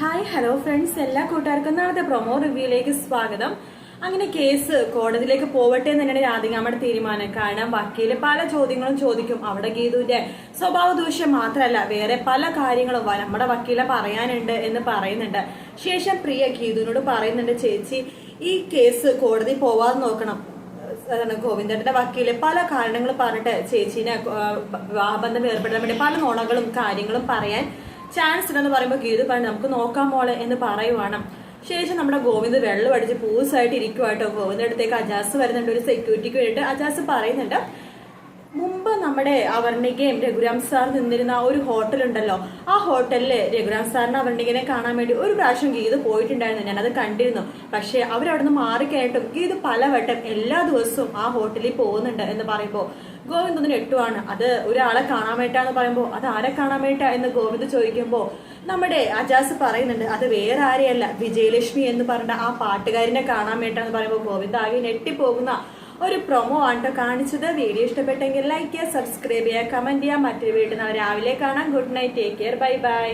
Hi hello friends എല്ലാ കൂട്ടുകാർക്കും നാളത്തെ പ്രൊമോ റിവ്യൂയിലേക്ക് സ്വാഗതം. അങ്ങനെ കേസ് കോടതിയിലേക്ക് പോവട്ടെ എന്ന് തന്നെയാണ് രാധികാമ്മയുടെ തീരുമാനം. കാരണം വക്കീൽ പല ചോദ്യങ്ങളും ചോദിക്കും. അവിടെ ഗീതുവിന്റെ സ്വഭാവ ദൂഷ്യം മാത്രമല്ല വേറെ പല കാര്യങ്ങളും നമ്മുടെ വക്കീലെ പറയാനുണ്ട് എന്ന് പറയുന്നുണ്ട്. ശേഷം പ്രിയ ഗീതുവിനോട് പറയുന്നുണ്ട് ചേച്ചി ഈ കേസ് കോടതി പോവാതെ നോക്കണം. അതാണ് ഗോവിന്ദന്റെ വക്കീൽ പല കാരണങ്ങൾ പറഞ്ഞിട്ട് ചേച്ചീനെ വിവാഹബന്ധം ഏർപ്പെടാൻ വേണ്ടി പല നുണകളും കാര്യങ്ങളും പറയാൻ ചാൻസ് എന്ന് പറയുമ്പോൾ ഗീതു പറഞ്ഞു നമുക്ക് നോക്കാൻ മോളെ എന്ന് പറയുവാണ്. ശേഷം നമ്മുടെ ഗോവിന്ദ് വെള്ളം അടിച്ച് പൂസായിട്ട് ഇരിക്കുവാട്ടോ ഗോവിന്ദ അടുത്തേക്ക് അജാസ് വരുന്നുണ്ട് ഒരു സെക്യൂരിറ്റിക്ക് വേണ്ടിയിട്ട്. അജാസ് പറയുന്നുണ്ട് മുമ്പ് നമ്മുടെ അവർണികയും രഘുരാം സാർ നിന്നിരുന്ന ഒരു ഹോട്ടൽ ഉണ്ടല്ലോ. ആ ഹോട്ടലിൽ രഘുരാം സാറിന് അവർണികനെ കാണാൻ വേണ്ടി ഒരു പ്രാവശ്യം ഗീത് പോയിട്ടുണ്ടായിരുന്നു. ഞാനത് കണ്ടിരുന്നു. പക്ഷെ അവരവിടെ നിന്ന് മാറിക്കഴിഞ്ഞിട്ടും ഗീത് പലവട്ടം എല്ലാ ദിവസവും ആ ഹോട്ടലിൽ പോകുന്നുണ്ട് എന്ന് പറയുമ്പോൾ ഗോവിന്ദ് ഒന്നിന് എട്ടുവാണ്. അത് ഒരാളെ കാണാൻ വേണ്ടിട്ടാന്ന് പറയുമ്പോൾ അത് ആരെ കാണാൻ വേണ്ടിട്ടാ എന്ന് ഗോവിന്ദ് ചോദിക്കുമ്പോൾ നമ്മുടെ അജാസ് പറയുന്നുണ്ട് അത് വേറെ ആരെയല്ല. വിജയലക്ഷ്മി എന്ന് പറഞ്ഞ ആ പാട്ടുകാരനെ കാണാൻ വേണ്ടിട്ടാന്ന് പറയുമ്പോൾ ഗോവിന്ദ് ആകെ ഞെട്ടിപ്പോകുന്ന ഒരു പ്രൊമോ ആണ് ട്ടോ കാണിച്ചത്. വീഡിയോ ഇഷ്ടപ്പെട്ടെങ്കിൽ ലൈക്ക് ചെയ്യുക സബ്സ്ക്രൈബ് ചെയ്യുക കമന്റ് ചെയ്യുക. മറ്റൊരു വീട്ടിൽ നിന്ന് രാവിലെ കാണാം. Good night take care bye bye